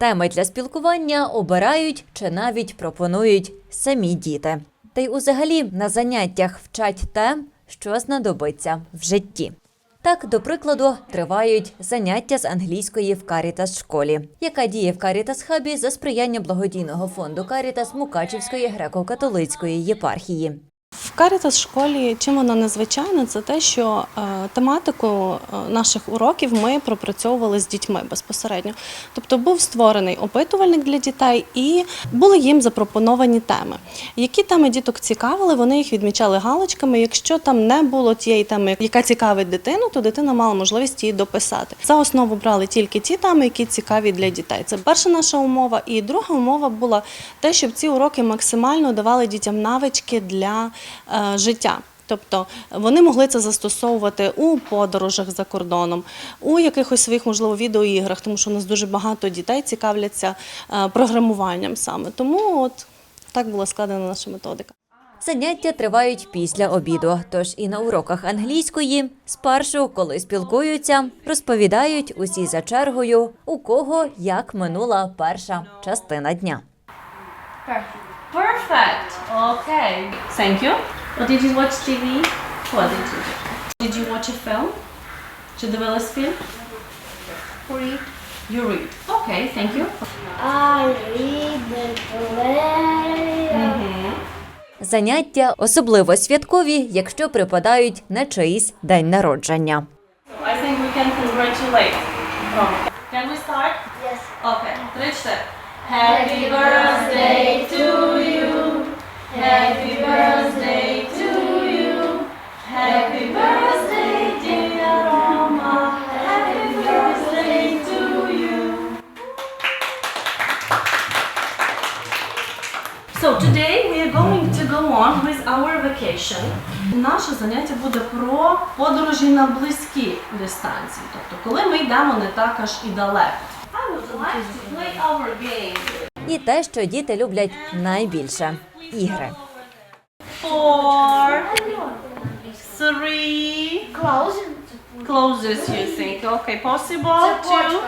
Теми для спілкування обирають чи навіть пропонують самі діти. Та й узагалі на заняттях вчать те, що знадобиться в житті. Так, до прикладу, тривають заняття з англійської в Карітас школі, яка діє в Карітас Хабі за сприяння благодійного фонду Карітас Мукачівської греко-католицької єпархії. В школі чим вона незвичайна, це те, що е, тематику е, наших уроків ми пропрацьовували з дітьми безпосередньо. Тобто був створений опитувальник для дітей і були їм запропоновані теми. Які теми діток цікавили, вони їх відмічали галочками. Якщо там не було тієї теми, яка цікавить дитину, то дитина мала можливість її дописати. За основу брали тільки ті теми, які цікаві для дітей. Це перша наша умова. І друга умова була те, щоб ці уроки максимально давали дітям навички для е, життя. Тобто вони могли це застосовувати у подорожах за кордоном, у якихось своїх, можливо, відеоіграх, тому що у нас дуже багато дітей цікавляться е, програмуванням саме. Тому от так була складена наша методика. Заняття тривають після обіду, тож і на уроках англійської спершу, коли спілкуються, розповідають усі за чергою, у кого як минула перша частина дня. Perfect. Okay. Thank you. Or did you watch TV? What did you do? Did you watch a film? Чи дивилась фільм? Read. You read. Okay, thank you. I read the play. Заняття особливо святкові, якщо припадають на чиїсь день народження. I think we can congratulate. Can we start? Yes. Okay. Три, чотири. Happy birthday to So today we are going to go on with our vacation. Наше заняття буде про подорожі на близькі дистанції, тобто коли ми йдемо не так аж і далеко. I would like to play our game. І те, що діти люблять найбільше ігри. Four, three, Close. closest you think. Okay, possible two.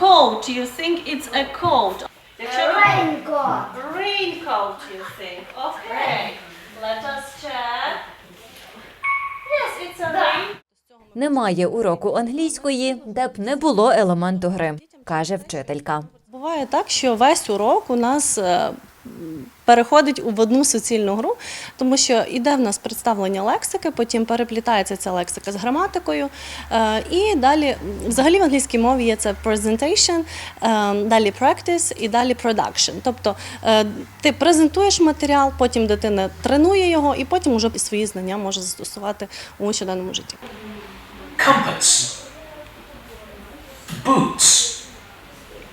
Coat, you think it's a coat. Raincoat. Raincoat, you think. Okay, let us check. Yes, it's a rain. Немає уроку англійської, де б не було елементу гри, каже вчителька. Буває так, що весь урок у нас е, переходить в одну суцільну гру, тому що іде в нас представлення лексики, потім переплітається ця лексика з граматикою. е, І далі, взагалі в англійській мові є це presentation, е, далі practice і далі production. Тобто е, ти презентуєш матеріал, потім дитина тренує його, і потім уже свої знання може застосувати у щоденному житті. compass, boots,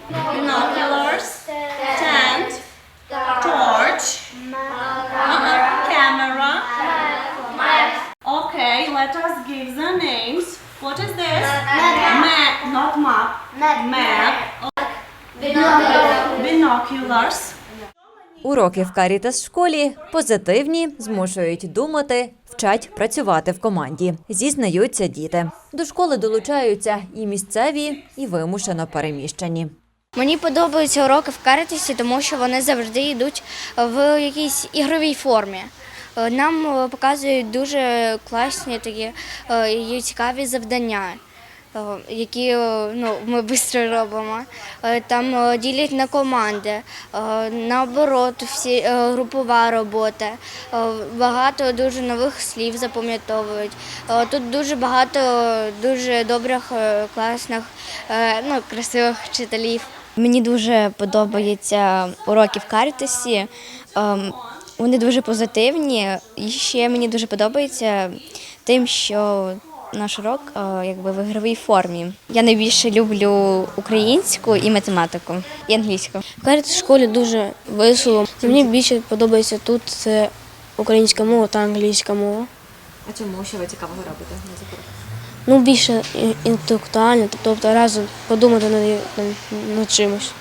Binoculars, Okay, let us give the names. What is this? Map, not map. Map. Binoculars. Уроки в Карітас школі позитивні, змушують думати, вчать працювати в команді. Зізнаються діти. До школи долучаються і місцеві, і вимушено переміщені. Мені подобаються уроки в Каритасі, тому що вони завжди йдуть в якійсь ігровій формі. Е, Нам е, показують дуже класні такі е, і цікаві завдання, які ну, ми швидко робимо. Там ділять на команди, наоборот, всі групова робота. Багато дуже нових слів запам'ятовують. Тут дуже багато дуже добрих, класних, ну, красивих вчителів. Мені дуже подобаються уроки в Карітасі. Вони дуже позитивні. І ще мені дуже подобається тим, що наш урок е, якби в ігровій формі. Я найбільше люблю українську і математику, і англійську. В Карітас школі дуже весело. Мені більше подобається тут це українська мова та англійська мова. А чому що ви цікавого робите на цих? Ну, більше інтелектуально, тобто разом подумати над, над чимось.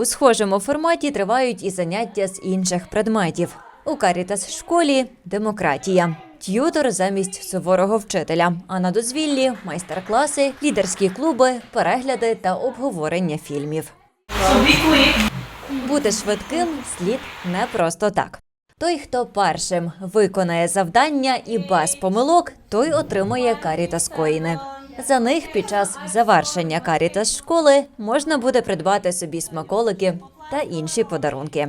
У схожому форматі тривають і заняття з інших предметів. У Карітас школі демократія. Т'ютор замість суворого вчителя. А на дозвіллі майстер-класи, лідерські клуби, перегляди та обговорення фільмів. Бути швидким слід не просто так. Той, хто першим виконає завдання і без помилок, той отримує карітас коїни. За них під час завершення карітас школи можна буде придбати собі смаколики та інші подарунки.